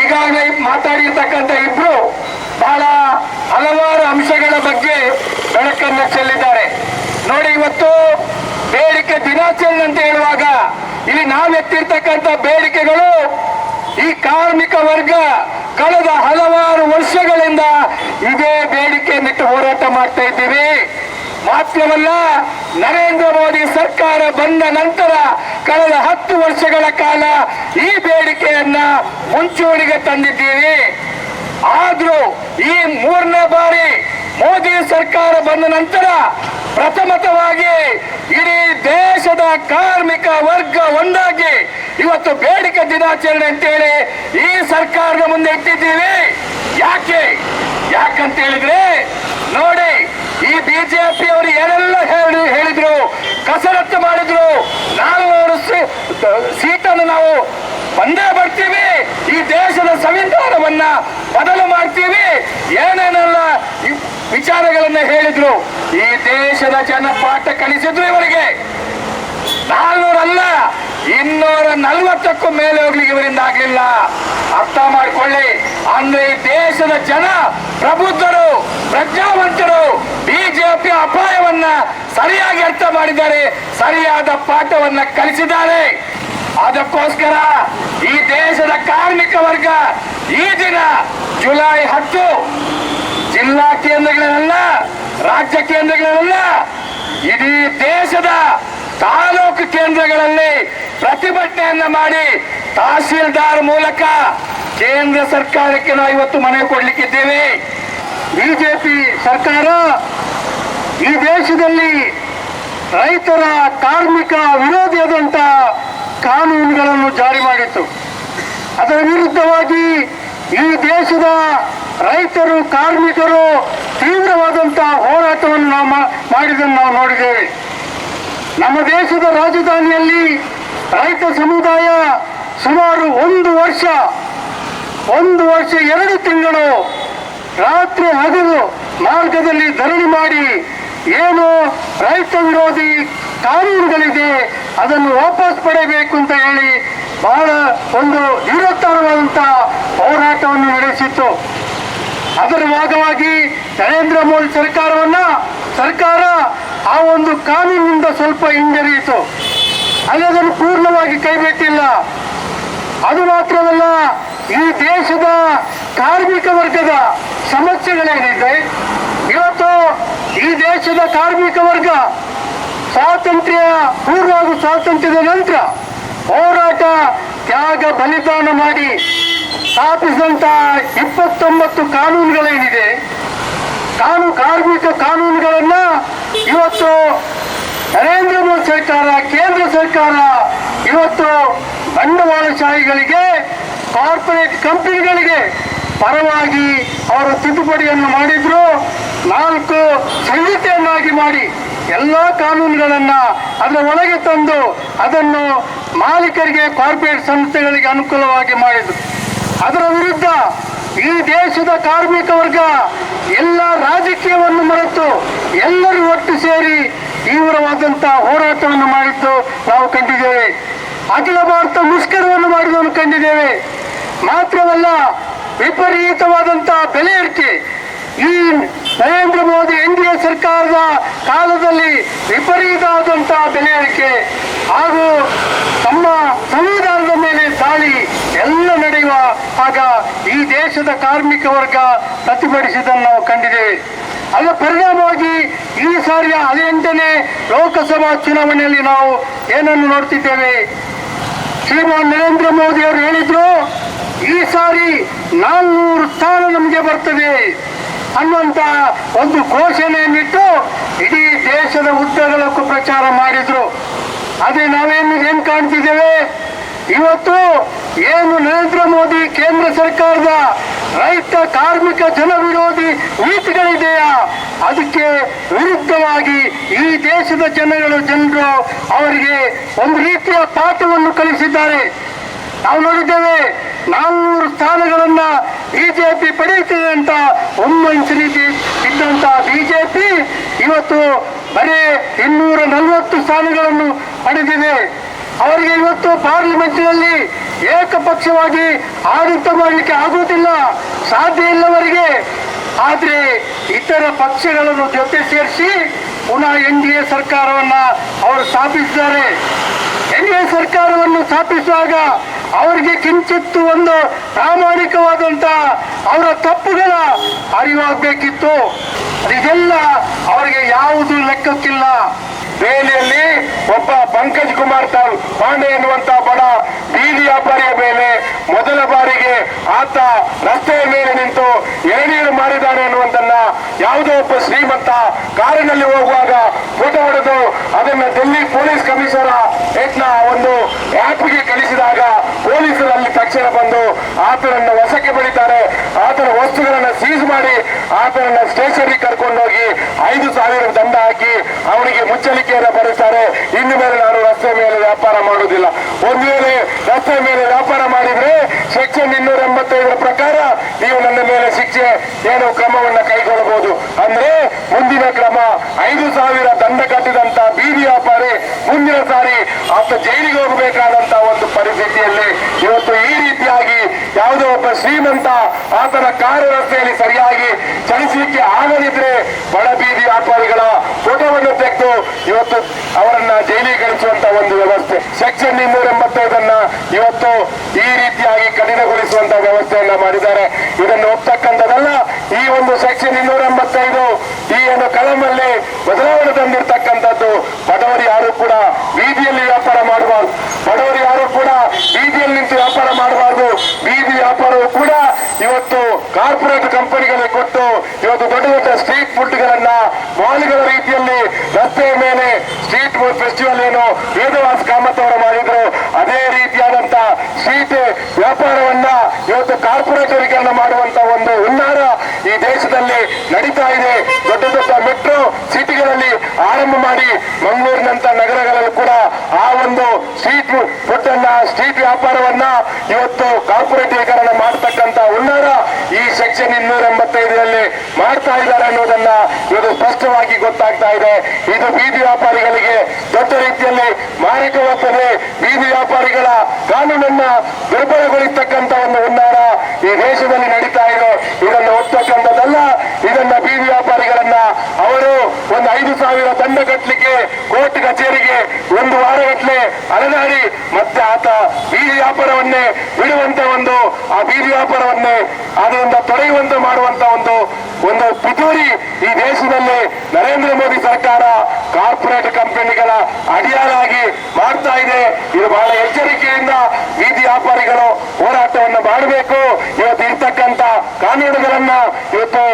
ಈಗಾಗಲೇ ಮಾತಾಡಿರ್ತಕ್ಕಂಥ ಇಬ್ರು ಬಹಳ ಹಲವಾರು ಅಂಶಗಳ ಬಗ್ಗೆ ಬೆಳಕನ್ನು ಚೆಲ್ಲಿದ್ದಾರೆ. ನೋಡಿ, ಇವತ್ತು ಬೇಡಿಕೆ ದಿನಾಚರಣೆ ಅಂತ ಹೇಳುವಾಗ ಇಲ್ಲಿ ನಾವು ಎತ್ತಿರ್ತಕ್ಕಂತ ಬೇಡಿಕೆಗಳು ಈ ಕಾರ್ಮಿಕ ವರ್ಗ ಕಳೆದ ಹಲವಾರು ವರ್ಷಗಳಿಂದ ಇದೇ ಬೇಡಿಕೆ ನಿಟ್ಟು ಹೋರಾಟ ಮಾಡ್ತಾ ಇದ್ದೀವಿ. ಮಾತ್ರವಲ್ಲ ನರೇಂದ್ರ ಮೋದಿ ಸರ್ಕಾರ ಬಂದ ನಂತರ ಕಳೆದ ಹತ್ತು ವರ್ಷಗಳ ಕಾಲ ಈ ಬೇಡಿಕೆಯನ್ನ ಮುಂಚೂಣಿಗೆ ತಂದಿದ್ದೀವಿ. ಆದ್ರೂ ಈ ಮೂರನೇ ಬಾರಿ ಮೋದಿ ಸರ್ಕಾರ ಬಂದ ನಂತರ ಪ್ರಥಮತವಾಗಿ ಇಡೀ ದೇಶದ ಕಾರ್ಮಿಕ ವರ್ಗ ಒಂದಾಗಿ ಇವತ್ತು ಬೇಡಿಕೆ ದಿನಾಚರಣೆ ಅಂತೇಳಿ ಈ ಸರ್ಕಾರದ ಮುಂದೆ ಇಟ್ಟಿದ್ದೀವಿ. ಯಾಕೆ? ಯಾಕಂತ ಹೇಳಿದ್ರೆ ನೋಡಿ ಈ ಬಿಜೆಪಿ ಅವರು ಏನೆಲ್ಲ ಹೇಳಿ ಹೇಳಿದ್ರು, ಕಸರತ್ತು ಮಾಡಿದ್ರು ನಾಲ್ನೂರು ಅವರು ಸೀಟನ್ನು ನಾವು ಬಂದೇ ಬರ್ತೀವಿ, ಈ ದೇಶದ ಸಂವಿಧಾನವನ್ನ ಬದಲು ಮಾಡ್ತೀವಿ, ಏನೇನೆಲ್ಲ ವಿಚಾರಗಳನ್ನ ಹೇಳಿದ್ರು, ಈ ದೇಶದ ಜನ ಪಾಠ ಕಲಿಸಿದ್ರು ಇವರಿಗೆ. ನಾಲ್ನೂರಲ್ಲ, ಇನ್ನೂರ ನಲ್ವತ್ತಕ್ಕೂ ಮೇಲೆ ಹೋಗ್ಲಿಕ್ಕೆ ಇವರಿಂದ ಆಗ್ಲಿಲ್ಲ. ಅರ್ಥ ಮಾಡಿಕೊಳ್ಳಿ. ಅಂದ್ರೆ ದೇಶದ ಜನ ಪ್ರಬುದ್ಧರು, ಪ್ರಜ್ಞಾವಂತರು, ಬಿಜೆಪಿ ಅಪಾಯವನ್ನ ಸರಿಯಾಗಿ ಅರ್ಥ ಮಾಡಿದ್ದಾರೆ, ಸರಿಯಾದ ಪಾಠವನ್ನ ಕಲಿಸಿದ್ದಾರೆ. ಅದಕ್ಕೋಸ್ಕರ ಈ ದೇಶದ ಕಾರ್ಮಿಕ ವರ್ಗ ಈ ದಿನ ಜುಲೈ ಹತ್ತು ಜಿಲ್ಲಾ ಕೇಂದ್ರಗಳಲ್ಲ ರಾಜ್ಯ ಕೇಂದ್ರಗಳಲ್ಲ ಇಡೀ ದೇಶದ ತಾಲೂಕು ಕೇಂದ್ರಗಳಲ್ಲಿ ಪ್ರತಿಭಟನೆಯನ್ನ ಮಾಡಿ ತಹಸೀಲ್ದಾರ್ ಮೂಲಕ ಕೇಂದ್ರ ಸರ್ಕಾರಕ್ಕೆ ನಾವು ಇವತ್ತು ಮನವಿ ಕೊಡ್ಲಿಕ್ಕಿದ್ದೇವೆ. ಬಿಜೆಪಿ ಸರ್ಕಾರ ಈ ದೇಶದಲ್ಲಿ ರೈತರ ಕಾರ್ಮಿಕ ವಿರೋಧಿಯಾದಂತ ಕಾನೂನುಗಳನ್ನು ಜಾರಿ ಮಾಡಿತ್ತು. ಅದರ ವಿರುದ್ಧವಾಗಿ ಈ ದೇಶದ ರೈತರು, ಕಾರ್ಮಿಕರು ತೀವ್ರವಾದಂತಹ ಹೋರಾಟವನ್ನು ನಾವು ಮಾಡಿದ್ದನ್ನು ನಾವು ನೋಡಿದ್ದೇವೆ. ನಮ್ಮ ದೇಶದ ರಾಜಧಾನಿಯಲ್ಲಿ ರೈತ ಸಮುದಾಯ ಸುಮಾರು ಒಂದು ವರ್ಷ ಒಂದು ವರ್ಷ ಎರಡು ತಿಂಗಳು ರಾತ್ರಿ ಹಗಲು ಮಾರ್ಗದಲ್ಲಿ ಧರಣಿ ಮಾಡಿ ಏನು ರೈತ ವಿರೋಧಿ ಕಾನೂನುಗಳಿದೆ ಅದನ್ನು ವಾಪಸ್ ಪಡೆಯಬೇಕು ಅಂತ ಹೇಳಿ ಬಹಳ ಒಂದು ನಿರತ್ತರವಾದಂತಹ ಹೋರಾಟವನ್ನು ನಡೆಸಿತ್ತು. ಅದರ ಭಾಗವಾಗಿ ನರೇಂದ್ರ ಮೋದಿ ಸರ್ಕಾರವನ್ನ ಸರ್ಕಾರ ಆ ಒಂದು ಕಾನೂನಿನಿಂದ ಸ್ವಲ್ಪ ಹಿಂಜರಿಯಿತು. ಅಲ್ಲಿ ಅದನ್ನು ಪೂರ್ಣವಾಗಿ ಕೈಬಿಟ್ಟಿಲ್ಲ. ಅದು ಮಾತ್ರವಲ್ಲ ಈ ದೇಶದ ಕಾರ್ಮಿಕ ವರ್ಗದ ಸಮಸ್ಯೆಗಳೇನಿದೆ ಇವತ್ತು ಈ ದೇಶದ ಕಾರ್ಮಿಕ ವರ್ಗ ಸ್ವಾತಂತ್ರ್ಯ ಪೂರ್ವ ಸ್ವಾತಂತ್ರ್ಯದ ನಂತರ ಹೋರಾಟ, ತ್ಯಾಗ, ಬಲಿದಾನ ಮಾಡಿ ಸ್ಥಾಪಿಸಿದಂತಹ ಇಪ್ಪತ್ತೊಂಬತ್ತು ಕಾನೂನುಗಳೇನಿದೆ ಕಾನೂ ಕಾರ್ಮಿಕ ಕಾನೂನುಗಳನ್ನ ಇವತ್ತು ನರೇಂದ್ರ ಮೋದಿ ಸರ್ಕಾರ, ಕೇಂದ್ರ ಸರ್ಕಾರ ಇವತ್ತು ಬಂಡವಾಳಶಾಹಿಗಳಿಗೆ ಕಾರ್ಪೊರೇಟ್ ಕಂಪನಿಗಳಿಗೆ ಪರವಾಗಿ ಅವರು ತಿದ್ದುಪಡಿಯನ್ನು ಮಾಡಿದ್ರು. ನಾಲ್ಕು ಸಂಹಿತೆಯನ್ನಾಗಿ ಮಾಡಿ ಎಲ್ಲ ಕಾನೂನುಗಳನ್ನು ಅದರ ಒಳಗೆ ತಂದು ಅದನ್ನು ಮಾಲೀಕರಿಗೆ ಕಾರ್ಪೊರೇಟ್ ಸಂಸ್ಥೆಗಳಿಗೆ ಅನುಕೂಲವಾಗಿ ಮಾಡಿದ್ರು. ಅದರ ವಿರುದ್ಧ ಈ ದೇಶದ ಕಾರ್ಮಿಕ ವರ್ಗ ಎಲ್ಲ ರಾಜಕೀಯವನ್ನು ಮರೆತು ಎಲ್ಲರೂ ಒಟ್ಟು ಸೇರಿ ತೀವ್ರವಾದಂತಹ ಹೋರಾಟವನ್ನು ಮಾಡಿದ್ದು ನಾವು ಕಂಡಿದ್ದೇವೆ. ಅಖಿಲ ಭಾರತ ಮುಷ್ಕರವನ್ನು ಮಾಡಿದ್ದನ್ನು ಕಂಡಿದ್ದೇವೆ. ಮಾತ್ರವಲ್ಲ ವಿಪರೀತವಾದಂತಹ ಬೆಲೆ ಏರಿಕೆ. ಈ Narendra Modi N D A ಸರ್ಕಾರದ ಕಾಲದಲ್ಲಿ ವಿಪರೀತವಾದಂತಹ ಬೆಲೆ ಏರಿಕೆ. ಹಾಗೂ ತಮ್ಮ ಸಂವಿಧಾನದ ಮೇಲೆ ದಾಳಿ ಎಲ್ಲ ನಡೆಯುವ ಆಗ ಈ ದೇಶದ ಕಾರ್ಮಿಕ ವರ್ಗ ಪ್ರತಿಭಟಿಸಿದ್ದನ್ನು ನಾವು ಕಂಡಿದೆ. ಅದರ ಪರಿಣಾಮವಾಗಿ ಈ ಸಾರಿಯ ಹದಿನೆಂಟನೇ ಲೋಕಸಭಾ ಚುನಾವಣೆಯಲ್ಲಿ ನಾವು ಏನನ್ನು ನೋಡ್ತಿದ್ದೇವೆ? ಶ್ರೀಮಾನ್ ನರೇಂದ್ರ ಮೋದಿ ಅವರು ಹೇಳಿದ್ರು ಈ ಸಾರಿ ನಾನ್ನೂರು ಸ್ಥಾನ ನಮಗೆ ಬರ್ತದೆ ಅನ್ನುವಂತ ಒಂದು ಘೋಷಣೆಯನ್ನಿಟ್ಟು ಇಡೀ ದೇಶದ ಉದ್ದಗಲಕ್ಕೂ ಪ್ರಚಾರ ಮಾಡಿದ್ರು. ಅದೇ ನಾವೇನು ಏನ್ ಕಾಣ್ತಿದ್ದೇವೆ? ಇವತ್ತು ಏನು ನರೇಂದ್ರ ಮೋದಿ ಕೇಂದ್ರ ಸರ್ಕಾರದ ರೈತ, ಕಾರ್ಮಿಕ ಜನ ವಿರೋಧಿ ನೀತಿಗಳಿದೆಯಾ? ಅದಕ್ಕೆ ವಿರುದ್ಧವಾಗಿ ಈ ದೇಶದ ಜನಗಳು ಜನರು ಅವರಿಗೆ ಒಂದು ರೀತಿಯ ಪಾಠವನ್ನು ಕಲಿಸಿದ್ದಾರೆ. ನಾವು ನೋಡಿದ್ದೇವೆ ನಾನ್ನೂರು ಸ್ಥಾನಗಳನ್ನ ಬಿಜೆಪಿ ಪಡೆಯುತ್ತದೆ ಅಂತ ಒಮ್ಮಂಚಲಿ ಇದ್ದಂತ ಬಿಜೆಪಿ ಇವತ್ತು ಬರೀ ಇನ್ನೂರ ನಲವತ್ತು ಸ್ಥಾನಗಳನ್ನು ಪಡೆದಿದೆ. ಅವರಿಗೆ ಇವತ್ತು ಪಾರ್ಲಿಮೆಂಟಿನಲ್ಲಿ ಏಕಪಕ್ಷವಾಗಿ ಆಡಳಿತ ಮಾಡಲಿಕ್ಕೆ ಆಗುವುದಿಲ್ಲ. ಸಾಧ್ಯ ಇಲ್ಲವರಿಗೆ. ಆದ್ರೆ ಇತರ ಪಕ್ಷಗಳನ್ನು ಜೊತೆ ಸೇರಿಸಿ ಪುನಃ ಎನ್ ಡಿ ಎ ಸರ್ಕಾರವನ್ನ ಅವರು ಸ್ಥಾಪಿಸಿದ್ದಾರೆ. ಎನ್ ಡಿ ಎ ಸರ್ಕಾರವನ್ನು ಸ್ಥಾಪಿಸುವಾಗ ಅವರಿಗೆ ಕಿಂಚಿತ್ತು ಒಂದು ಪ್ರಾಮಾಣಿಕವಾದಂತ ಅವರ ತಪ್ಪುಗಳ ಅರಿವಾಗಬೇಕಿತ್ತು. ಇದೆಲ್ಲ ಅವರಿಗೆ ಯಾವುದು ಲೆಕ್ಕಕ್ಕಿಲ್ಲ. ಬೇಲೆಯಲ್ಲಿ ಒಬ್ಬ ಪಂಕಜ್ ಕುಮಾರ್ ತಾಲ್ ಪಾಂಡೆ ಎನ್ನುವಂತ ಬಡ ಬೀದಿ ವ್ಯಾಪಾರಿಯ ಮೇಲೆ ಮೊದಲ ಬಾರಿಗೆ ಆತ ರಸ್ತೆಯ ಮೇಲೆ ನಿಂತು ಎಳನೀರು ಮಾಡಿದ್ದಾನೆ ಅನ್ನುವಂತನ್ನ ಯಾವುದೋ ಒಬ್ಬ ಶ್ರೀಮಂತ ಕಾರಿನಲ್ಲಿ ಹೋಗುವಾಗ ಫೋಟೋ ಹೊಡೆದು ಅದನ್ನ ಡೆಲ್ಲಿ ಪೊಲೀಸ್ ಕಮಿಷನರ್ನ ಒಂದು ಆ್ಯಪ್ಗೆ ಕಳಿಸಿದಾಗ ಪೊಲೀಸರು ಅಲ್ಲಿ ತಕ್ಷಣ ಬಂದು ಆತನನ್ನ ವಶಕ್ಕೆ ಬಡಿತಾರೆ ಆತನ ವಸ್ತುಗಳನ್ನ ಸೀಸ್ ಮಾಡಿ ಆತನನ್ನ ಸ್ಟೇಷನ್ಗೆ ಕರ್ಕೊಂಡೋಗಿ ಐದು ಸಾವಿರ ದಂಡ ಹಾಕಿ ಅವನಿಗೆ ಮುಚ್ಚಲಿಕೆಯನ್ನು ಬರೆಸ್ತಾರೆ. ಇನ್ನು ಮೇಲೆ ನಾನು ರಸ್ತೆ ಮೇಲೆ ವ್ಯಾಪಾರ ಮಾಡುವುದಿಲ್ಲ. ಒಂದು ವೇಳೆ ರಸ್ತೆ ಮೇಲೆ ವ್ಯಾಪಾರ ಮಾಡಿದ್ರೆ ಸೆಕ್ಷನ್ ಇನ್ನೂರ ಎಂಬತ್ತೈದರ ಪ್ರಕಾರ ನೀವು ನನ್ನ ಮೇಲೆ ಶಿಕ್ಷೆ ಏನು ಕ್ರಮವನ್ನ ಅಂದ್ರೆ ಮುಂದಿನ ಕ್ರಮ ಐದು ಸಾವಿರ ದಂಡ ಕಟ್ಟಿದಂತ ಬೀದಿ ವ್ಯಾಪಾರಿ ಮುಂದಿನ ಸಾರಿ ಆತ ಜೈಲಿಗೆ ಹೋಗಬೇಕಾದಂತ ಒಂದು ಪರಿಸ್ಥಿತಿಯಲ್ಲಿ ಇವತ್ತು ಈ ರೀತಿಯಾಗಿ ಯಾವುದೋ ಒಬ್ಬ ಶ್ರೀಮಂತ ಆತನ ಕಾರು ರಸ್ತೆಯಲ್ಲಿ ಸರಿಯಾಗಿ ಚಲಿಸಲಿಕ್ಕೆ ಆಗದಿದ್ರೆ ಬಡ ಬೀದಿ ವ್ಯಾಪಾರಿಗಳ ಫೋಟೋವನ್ನು ತೆಗೆದು ಇವತ್ತು ಅವರನ್ನ ಜೈಲಿಗೆ ಕಳಿಸುವಂತ ಒಂದು ವ್ಯವಸ್ಥೆ. ಸೆಕ್ಷನ್ ಇನ್ನೂರ ಎಂಬತ್ತೈದನ್ನ ಇವತ್ತು ಈ ರೀತಿಯಾಗಿ ಕಠಿಣಗೊಳಿಸುವಂತ ವ್ಯವಸ್ಥೆಯನ್ನ ಮಾಡಿದ್ದಾರೆ. ಇದನ್ನು ಒಪ್ತಕ್ಕಂಥದ್ದಲ್ಲ ಈ ಒಂದು ಸೆಕ್ಷನ್ ಇನ್ನೂರ ಎಂಬತ್ತೈದು. ಈ ಒಂದು ಕಲಮಲ್ಲಿ ಬದಲಾವಣೆ ತಂದಿರತಕ್ಕಂಥದ್ದು ಬಡವರು ಯಾರು ಕೂಡ ಬೀದಿಯಲ್ಲಿ ವ್ಯಾಪಾರ ಮಾಡಬಾರ್ದು ಬಡವರು ಯಾರು ಕೂಡ ಬೀದಿಯಲ್ಲಿ ನಿಂತು ವ್ಯಾಪಾರ ಮಾಡಬಾರ್ದು ಬೀದಿ ವ್ಯಾಪಾರವು ಕೂಡ ಇವತ್ತು ಕಾರ್ಪೊರೇಟ್ ಕಂಪನಿಗಳಿಗೆ ಕೊಟ್ಟು ಇವತ್ತು ದೊಡ್ಡ ದೊಡ್ಡ ಸ್ಟ್ರೀಟ್ ಫುಡ್ಗಳನ್ನ ಮಾಲ್ಗಳ ರೀತಿಯಲ್ಲಿ ರಸ್ತೆಯ ಮೇಲೆ ಸ್ಟ್ರೀಟ್ ಫುಡ್ ಫೆಸ್ಟಿವಲ್ ಏನು ವೇದವಾಸ್ ಕಾಮತ್ ಅವರು ಮಾಡಿದ್ರು ಅದೇ ರೀತಿಯಾದಂತ ಸ್ಟ್ರೀಟ್ ವ್ಯಾಪಾರವನ್ನ ಇವತ್ತು ಕಾರ್ಪೊರೇಟರೀಕರಣ ಮಾಡುವಂತ ಒಂದು ಹುನ್ನಾರ ಈ ದೇಶದಲ್ಲಿ ನಡೀತಾ ಇದೆ. ದೊಡ್ಡ ದೊಡ್ಡ ಮೆಟ್ರೋ ಸಿಟಿಗಳಲ್ಲಿ ಆರಂಭ ಮಾಡಿ ಮಂಗಳೂರಿನಂತ ನಗರಗಳಲ್ಲೂ ಕೂಡ ಆ ಒಂದು ಸ್ಟ್ರೀಟ್ ಫುಡ್ ಸ್ಟ್ರೀಟ್ ವ್ಯಾಪಾರವನ್ನ ಇವತ್ತು ಕಾರ್ಪೊರೇಟೀಕರಣ ಮಾಡತಕ್ಕಂತ ಹುನ್ನಾರ ಈ ಸೆಕ್ಷನ್ ಇನ್ನೂರ ಎಂಬತ್ತೈದರಲ್ಲಿ ಮಾಡ್ತಾ ಇದ್ದಾರೆ ಅನ್ನೋದನ್ನ ಇವತ್ತು ಸ್ಪಷ್ಟವಾಗಿ ಗೊತ್ತಾಗ್ತಾ ಇದೆ. ಇದು ಬೀದಿ ವ್ಯಾಪಾರಿಗಳಿಗೆ ದೊಡ್ಡ ರೀತಿಯಲ್ಲಿ ಮಾರಿಕೊಳ್ಳುತ್ತದೆ ಬೀದಿ ವ್ಯಾಪಾರಿಗಳ ಕಾನೂನನ್ನ ದುರ್ಬಲಗೊಳಿಸ್ತಕ್ಕಂತ ಒಂದು ಹುನ್ನಾರ ಈ ದೇಶದಲ್ಲಿ ನಡೀತಾ ಇದೆ ಇದನ್ನು ಒಪ್ತಕ್ಕಂಥದ್ದಲ್ಲ ಇದನ್ನ ಬೀದಿ ವ್ಯಾಪಾರಿಗಳನ್ನ ಅವರು ಒಂದು ಐದು ಸಾವಿರ ದಂಡ ಕಟ್ಟಲಿಕ್ಕೆ ಕೋರ್ಟ್ ಕಚೇರಿಗೆ ಒಂದು ವಾರಗಟ್ಟಲೆ ಅಲೆದಾಡಿ ಮತ್ತೆ ಆತ ಬೀದಿ ವ್ಯಾಪಾರವನ್ನೇ ಬಿಡುವಂತ ಒಂದು, ಆ ಬೀದಿ ವ್ಯಾಪಾರವನ್ನೇ ಅದರಿಂದ ತೊಡೆಯುವಂತೆ ಮಾಡುವಂತ ಒಂದು ಒಂದು ಪಿತೂರಿ ಈ ದೇಶದಲ್ಲಿ ನರೇಂದ್ರ ಮೋದಿ ಸರ್ಕಾರ ಕಾರ್ಪೊರೇಟ್ ಕಂಪನಿಗಳ ಅಡಿಯಾರಾಗಿ ಮಾಡ್ತಾ ಇದೆ. ಇದು ಬಹಳ ಎಚ್ಚರಿಕೆಯಿಂದ ಬೀದಿ ವ್ಯಾಪಾರಿಗಳು ಹೋರಾಟವನ್ನು ಮಾಡಬೇಕು. ಇವತ್ತು ಇರ್ತಕ್ಕಂತ ಕಾನೂನುಗಳನ್ನ ಇವತ್ತು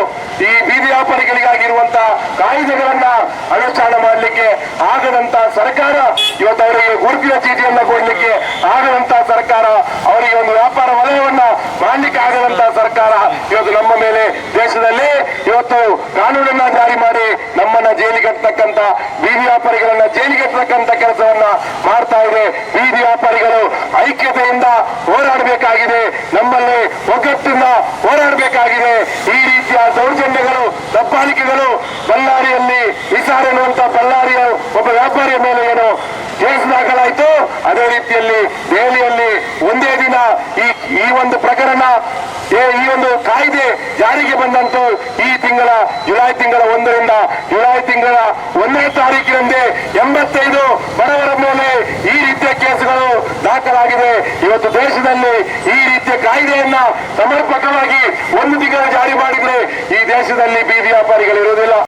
ಈ ಬೀದಿ ವ್ಯಾಪಾರಿಗಳಿಗಾಗಿರುವಂತ ಕಾಯ್ದೆಗಳನ್ನ ಅನುಷ್ಠಾನ ಮಾಡಲಿಕ್ಕೆ ಆಗದಂತ ಸರ್ಕಾರ ಇವತ್ತು ಅವರಿಗೆ ಗುರುತಿನ ಚೀಟಿಯನ್ನ ಕೊಡ್ಲಿಕ್ಕೆ ಆಗದಂತ ಸರ್ಕಾರ ಅವರಿಗೆ ಒಂದು ವ್ಯಾಪಾರ ವಲಯವನ್ನ ಮಾಡಲಿಕ್ಕೆ ಆಗದಂತ ಸರ್ಕಾರ ಇವತ್ತು ನಮ್ಮ ಮೇಲೆ ದೇಶದಲ್ಲಿ ಇವತ್ತು ಕಾನೂನನ್ನ ಜಾರಿ ಮಾಡಿ ನಮ್ಮನ್ನ ಜೈಲಿಗಟ್ಟತಕ್ಕಂತ ಬೀದಿ ವ್ಯಾಪಾರಿಗಳನ್ನ ಜೈಲಿಗಟ್ಟತಕ್ಕಂತ ಕೆಲಸವನ್ನ ಮಾಡ್ತಾ ಇದೆ. ಬೀದಿ ವ್ಯಾಪಾರಿಗಳು ಐಕ್ಯತೆಯಿಂದ ಹೋರಾಡಬೇಕಾಗಿದೆ. ನಮ್ಮಲ್ಲಿ ಒಗ್ಗಟ್ಟಿಂದ ಹೋರಾಡಬೇಕಾಗಿದೆ. ಈ ರೀತಿಯ ದೌರ್ಜನ್ಯಗಳು, ದಬ್ಬಾಳಿಕೆಗಳು, ಬಳ್ಳಾರಿಯಲ್ಲಿ ವಿಸಾರ ಎನ್ನುವಂತ ಬಳ್ಳಾರಿಯ ಒಬ್ಬ ವ್ಯಾಪಾರಿಯ ಮೇಲೆ ಏನು ಕೇಸ್ ದಾಖಲಾಯಿತು. ಅದೇ ರೀತಿಯಲ್ಲಿ ದೆಹಲಿಯಲ್ಲಿ ಒಂದೇ ದಿನ ಈ ಈ ಒಂದು ಪ್ರಕರಣ ಈ ಒಂದು ಕಾಯ್ದೆ ಜಾರಿಗೆ ಬಂದಂತೂ ಈ ತಿಂಗಳ, ಜುಲೈ ತಿಂಗಳ ಒಂದರಿಂದ, ಜುಲೈ ತಿಂಗಳ ಒಂದನೇ ತಾರೀಕಿನಂದೇ ಎಂಬತ್ತೈದು ಬಡವರ ಮೇಲೆ ಈ ರೀತಿಯ ಕೇಸುಗಳು ದಾಖಲಾಗಿದೆ. ಇವತ್ತು ದೇಶದಲ್ಲಿ ಈ ಕಾಯ್ದೆಯನ್ನ ಸಮರ್ಪಕವಾಗಿ ಒಂದು ತಿಂಗಳು ಜಾರಿ ಮಾಡಿದ್ರೆ ಈ ದೇಶದಲ್ಲಿ ಬೀದಿ ವ್ಯಾಪಾರಿಗಳು ಇರುವುದಿಲ್ಲ